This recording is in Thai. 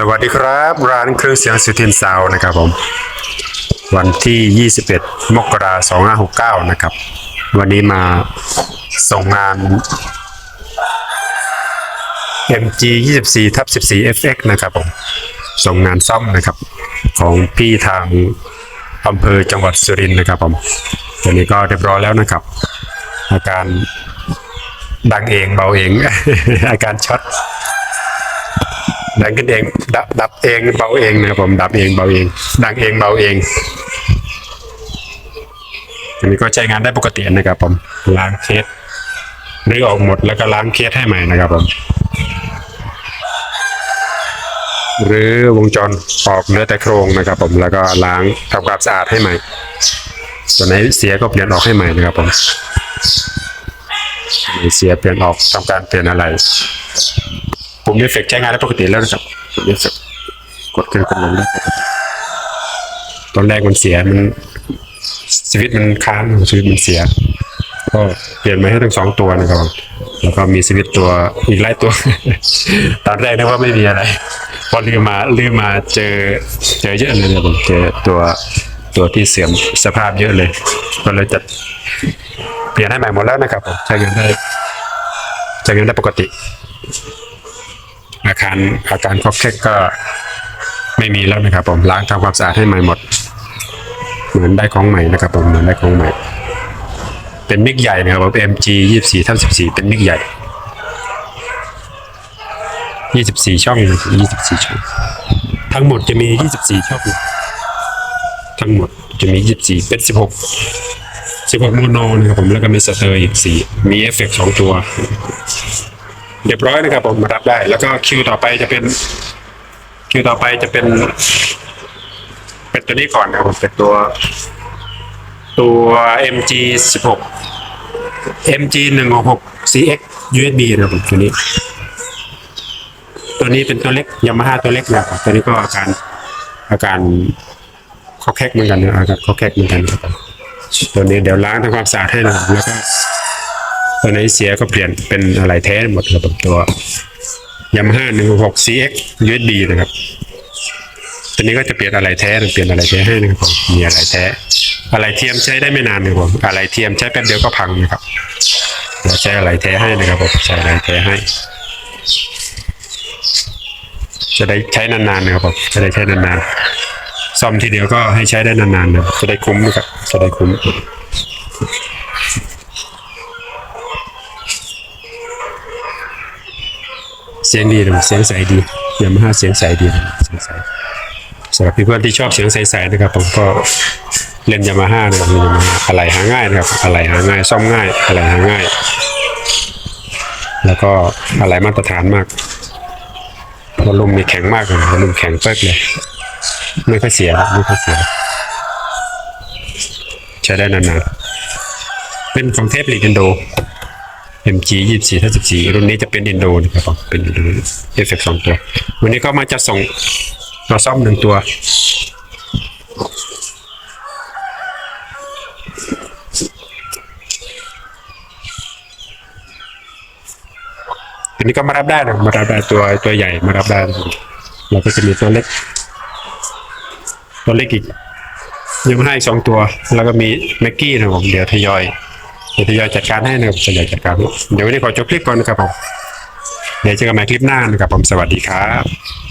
สวัสดีครับ ร้านเครื่องเสียงสุทินซาวน์นะครับผม วันที่ 21 มกราคม2569 นะครับ วันนี้มาส่งงาน MG 24ทับ14 FX นะครับผม ส่งงานซ่อมนะครับ ของพี่ทางอำเภอจังหวัดสุรินทร์นะครับผมวันนี้ก็เรียบร้อยแล้วนะครับ อาการดังเองเบาเอง อาการช็อต ดังขึ้นเองดับดับเองเบาเองนะครับผมดับเองเบาเอง ดังเองเบาเองอันนี้ก็ใช้งานได้ปกตินะครับผมล้างเคสรื้อออกหมดแล้วก็ล้างเคสให้ใหม่นะครับผมหรือวงจรออกเหลือแต่โครงนะครับ ผมแล้วก็ล้างทำความสะอาดให้ใหม่ตัวไหนเสียก็เปลี่ยนออกให้ใหม่นะครับผมเสียเปลี่ยนออกทำการเปลี่ยนอะไร ปุ่มเอฟเฟกใช้งานได้ปกติแล้วนะครับปุ่มเอฟเฟกต์กดขึ้นกดลงได้ปกติตอนแรกมันเสียมันสวิตมันค้างสวิตมันเสีย ก็เปลี่ยนมาให้ทั้งสองตัวนะครับแล้วก็มีสวิตตัวอีกหลายตัว ตอนแรกนึกว่าไม่มีอะไร พอลืมมาลืมมาเจอเจอเยอะเลยนะผมเจอตัวตัวที่เสื่อมสภาพเยอะเลยก็เลยจะเปลี่ยนให้ใหม่หมดแล้วนะครับผมใช้งานได้ใช้งานได้ปกติ อาคารอาการคอกเช็กก็ไม่มีแล้วนะครับ ผมล้างทำความสะอาดให้ใหม่หมด เหมือนได้ของใหม่นะครับ ผมเหมือนได้ของใหม่ เป็นมิกใหญ่นะครับผม MG 24ทับ14 เป็นมิกใหญ่ 24 ช่อง24 ช่อง ทั้งหมดจะมี 24 ช่องทั้งหมดจะมี 24 เป็น 16 16โมโนนะครับผมแล้วก็มีสเตอร์อีก4มีเอฟเฟกต์สองตัว เรียบร้อยนะครับผมมารับได้ แล้วก็คิวต่อไปจะเป็น คิวต่อไปจะเป็น เป็นตัวนี้ก่อนนะครับเป็นตัว ตัว MG 16 MG 166 CX USB นะครับผมตัวนี้ ตัวนี้เป็นตัวเล็กยามาฮ่าตัวเล็กนะครับตัวนี้ก็อาการอาการข้อแคกเหมือนกันนะอาการข้อแคกเหมือนกันครับตัวนี้เดี๋ยวล้างทำความสะอาดให้นะครับแล้วก็ ตัวไหนเสียก็เปลี่ยนเป็นอะไรแท้หมดครับผมตัวยามาฮ่าหนึ่งหก CX USB นะครับตัวนี้ก็จะเปลี่ยนอะไรแท้เปลี่ยนอะไรแท้ให้นะครับผมมีอะไรแท้ อะไรเทียมใช้ได้ไม่นานนะครับผมอะไรเทียมใช้แป๊บเดียวก็พังนะครับเดี๋ยวใช้อะไรแท้ให้นะครับผมใช้อะไรแท้ให้ จะได้ใช้นานๆนะครับผมจะได้ใช้นานๆซ่อมทีเดียวก็ให้ใช้ได้นานๆนะจะได้คุ้มนะครับจะได้คุ้ม เสียงดีนะเสียงใสดียามาฮ่าเสียงใสดีนะเสียงใสสำหรับเพื่อนที่ชอบเสียงใสๆนะครับ ผมก็เล่นยามาฮ่านะครับยามาฮ่าอะไรหาง่ายนะครับอะไรหาง่ายซ่อมง่ายอะไรหาง่าย แล้วก็อะไรมาตรฐานมากวอลลุ่มมีแข็งมากเลยวอลลุ่มแข็งเป๊กเลย ไม่ค่อยเสียไม่ค่อยเสีย ใช้ได้นานๆเป็นของเทปลีดอินโด MG 24 54รุ่นนี้จะเป็นอินโดนะครับผมเป็นอินโดเอฟเฟกสองตัว วันนี้ก็มาจะส่งมาซ่อมหนึ่งตัว อันนี้ก็มารับได้นะมารับได้ตัวตัวใหญ่มารับได้เราก็จะมีตัวเล็ก ตัวเล็กอีกยังให้สองตัว แล้วก็มีแม็กกี้นะผมเดี๋ยวทยอย เดี๋ยวทยอยจัดการให้นะครับทยอยจัดการเดี๋ยววันนี้ขอจบคลิปก่อนนะครับผมเดี๋ยวเจอกันใหม่คลิปหน้านะครับผมสวัสดีครับ